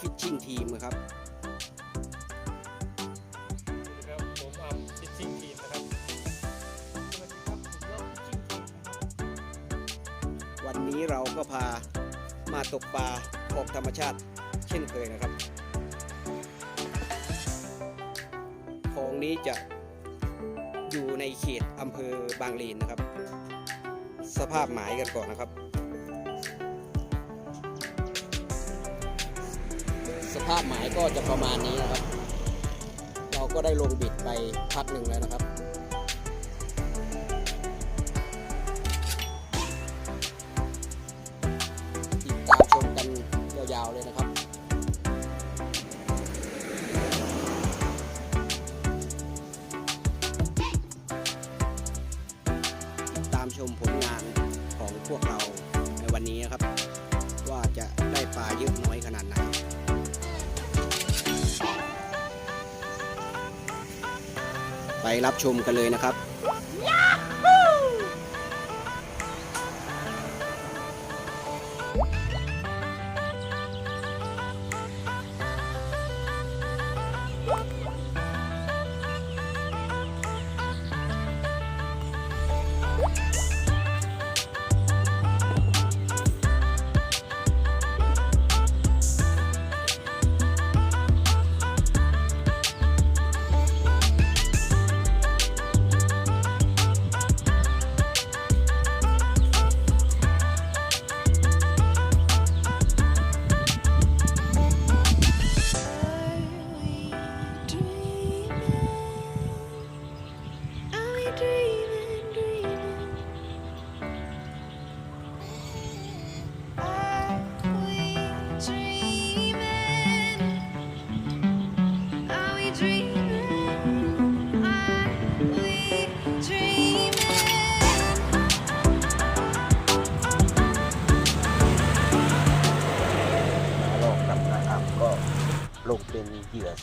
ฟิชชิ่งทีมครับครับผมอัมฟิชชิ่งทีมนะครับสวัสดีครับผมยอดฟิชชิ่งทีมนะครับวันนี้เราก็พามาตกปลาขอบธรรมชาติเช่นเคยนะครับคลองนี้จะอยู่ในเขตอำเภอบางเลนนะครับ สภาพหมายกันก่อนนะครับ ภาพหมายก็จะประมาณนี้นะครับ เราก็ได้ลงบิดไปพักหนึ่งแล้วนะครับ รับชมกันเลยนะครับ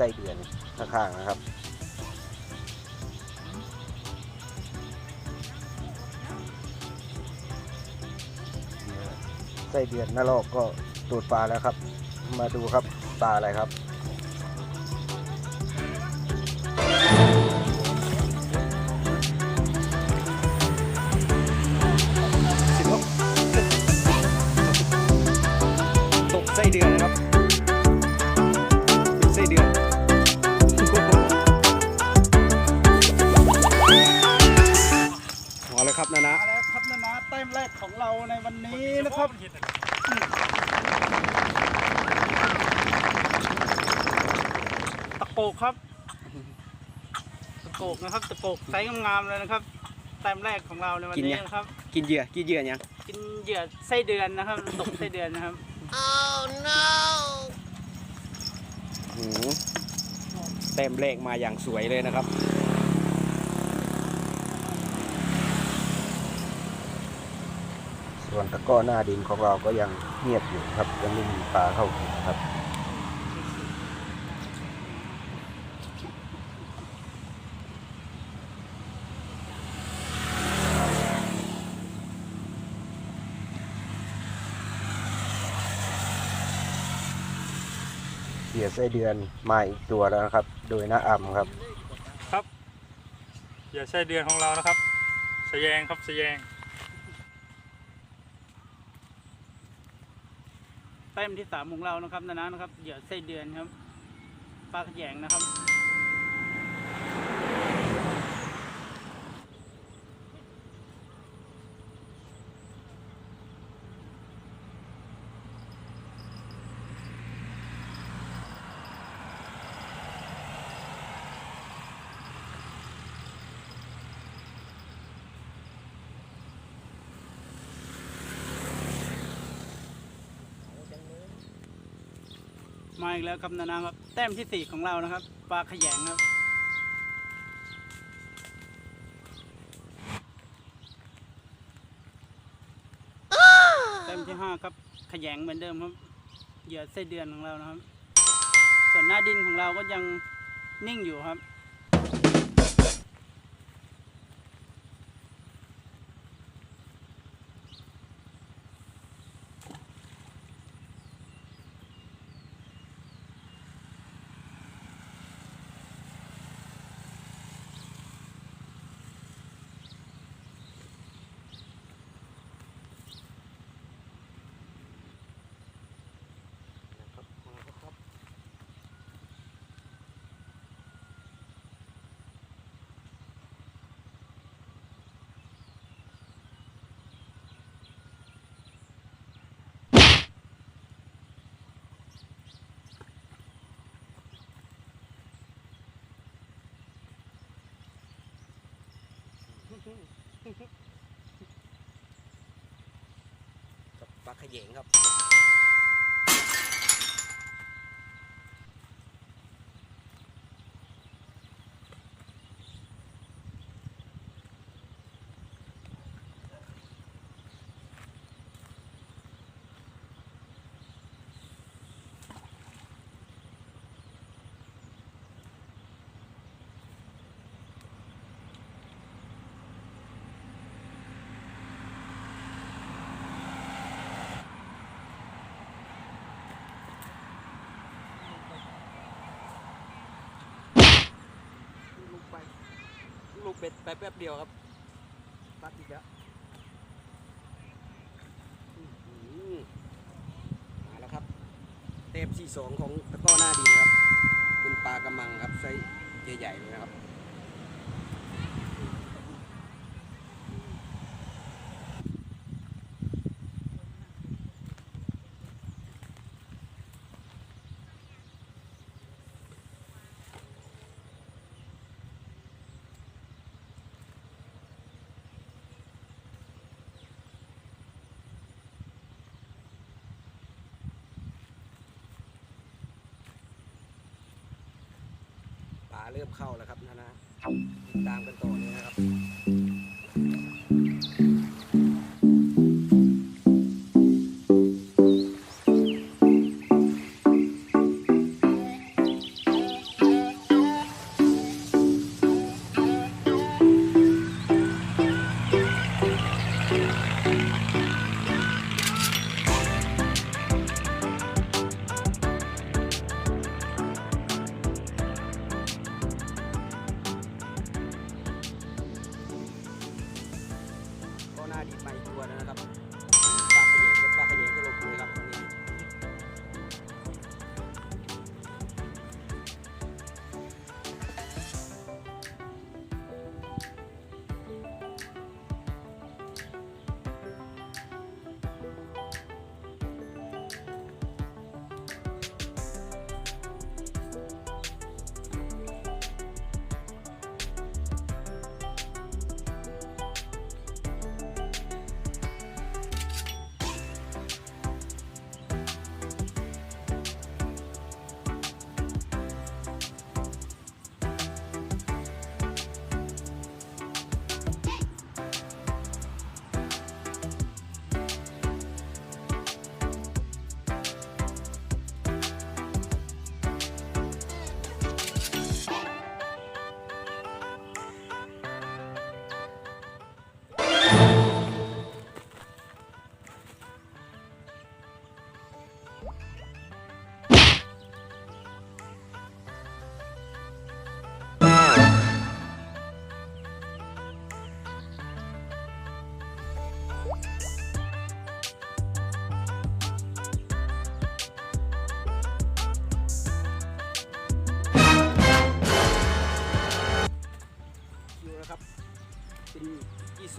ส้เดือนข้างๆนะครับ ไส้เดือนนรกก็ตูดปลาแล้วครับ มาดูครับปลาอะไรครับสิบ กของเราในวันนี้นะครับตะโกกครับ ตะโกกนะครับ ตะโกกไซส์งามๆเลยนะครับแต้มแรกของเราในวันนี้นะครับ กินเหยื่อกินเหยื่อยังกินเหยื่อไส้เดือนนะครับตกไส้เดือนนะครับหือเต็มเลขมาอย่างสวยเลยนะครับ ส่วนตะก้อหน้าดินของเราก็ยังเงียบอยู่ครับ ยังไม่มีปลาเข้ากินครับเหยื่อไส้เดือนมาอีกตัวแล้วนะครับ โดยน้าอ่ำครับ ครับ อย่าใช่เดือนของเรานะครับสแยงครับสแยง ต้มที่สามของเรานะครับนานนะครับเหยื่อไส้เดือนครับปลาขยงนะครับ มาอีกแล้วครับนานาครับ แต้มที่สี่ของเรานะครับ ปลาขยงครับ แต้มที่ห้าครับ ขยงเหมือนเดิมครับ เหยื่อเส้เดือนของเรานะครับ ส่วนหน้าดินของเราก็ยังนิ่งอยู่ครับ ปลาขยงครับ ลูกไป ลูกเบ็ดไปแป๊บเดียวครับปัดอีกแล้วอื้อหือมาแล้วครับ เทปที่สองของตะก้อหน้าดินครับ เป็นปลากระมังครับไซส์ใหญ่ๆเลยนะครับ เริ่มเข้าแล้วครับนะนะติดตามกันต่อเลยนะครับ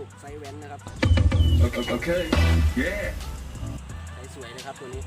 สุกไซส์แว้นนะครับ Okay. Yeah. ไซส์สวยนะครับตัวนี้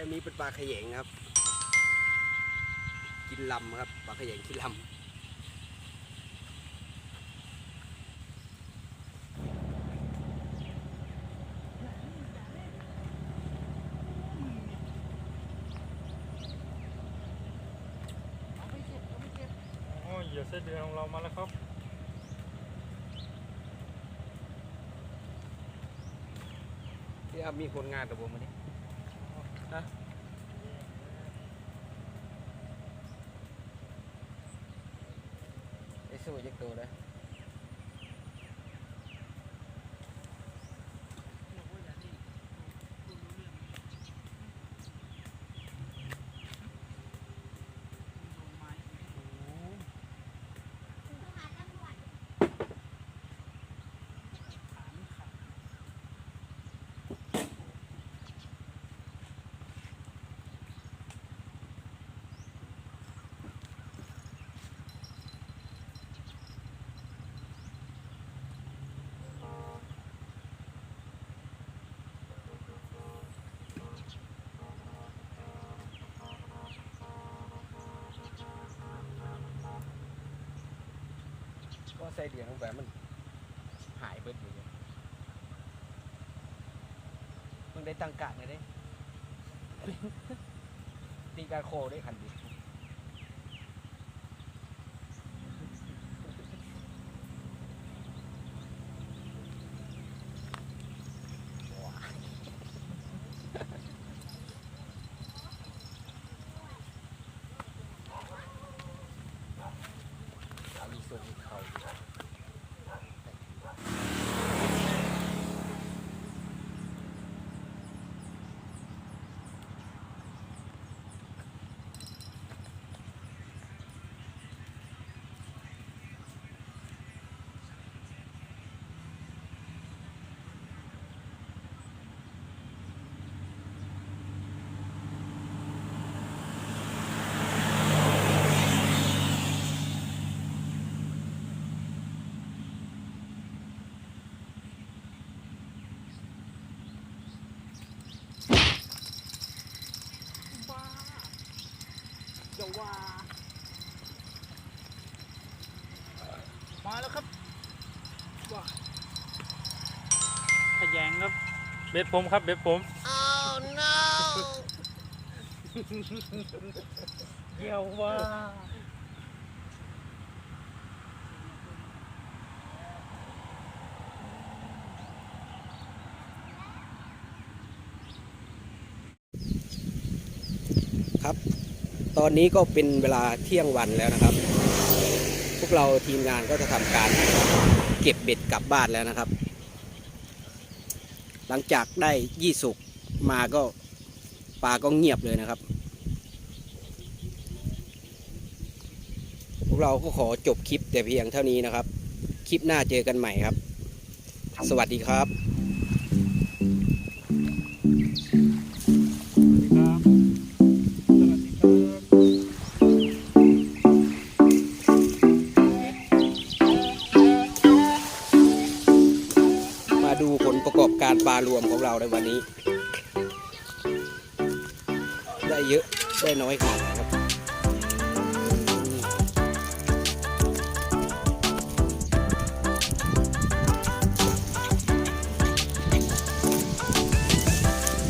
ต้มนี้เป็นปลาขยงครับ กินลำครับปลาขยงกินลำโอ้เหยื่อไส้เดือนของเรามาแล้วครับที่มีคนงานกับผมวันนี้นะ ไอ้สู้ วเลยก็ใส่เดือนลงไปมันหายเบิดอยู่เลยมึงได้ตังกาดไงได้ตีการโคได้ขันดียวเอามีส่วนมีเขา อย่าว่ามาแล้วครับว้าขยงครับ เบ็ดผมครับเบ็ดผมอย่าว่าครับ ตอนนี้ก็เป็นเวลาเที่ยงวันแล้วนะครับ พวกเราทีมงานก็จะทำการเก็บเบ็ดกลับบ้านแล้วนะครับ หลังจากได้ยี่สุกมาก็ปลาก็เงียบเลยนะครับ พวกเราก็ขอจบคลิปแต่เพียงเท่านี้นะครับ คลิปหน้าเจอกันใหม่ครับ สวัสดีครับครับ วมของเราในวันนี้ ได้เยอะได้น้อยขนาดไหนครับ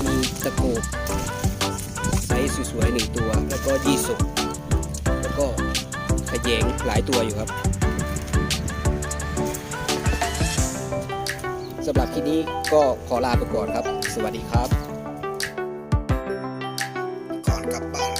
มีตะโกบไซส์สวยๆหนึ่งตัว แล้วก็ยี่สุกแล้วก็ขยงหลายตัวอยู่ครับ สำหรับที่นี้ก็ขอลาไปก่อนครับ สวัสดีครับ ก่อนกลับบ้าน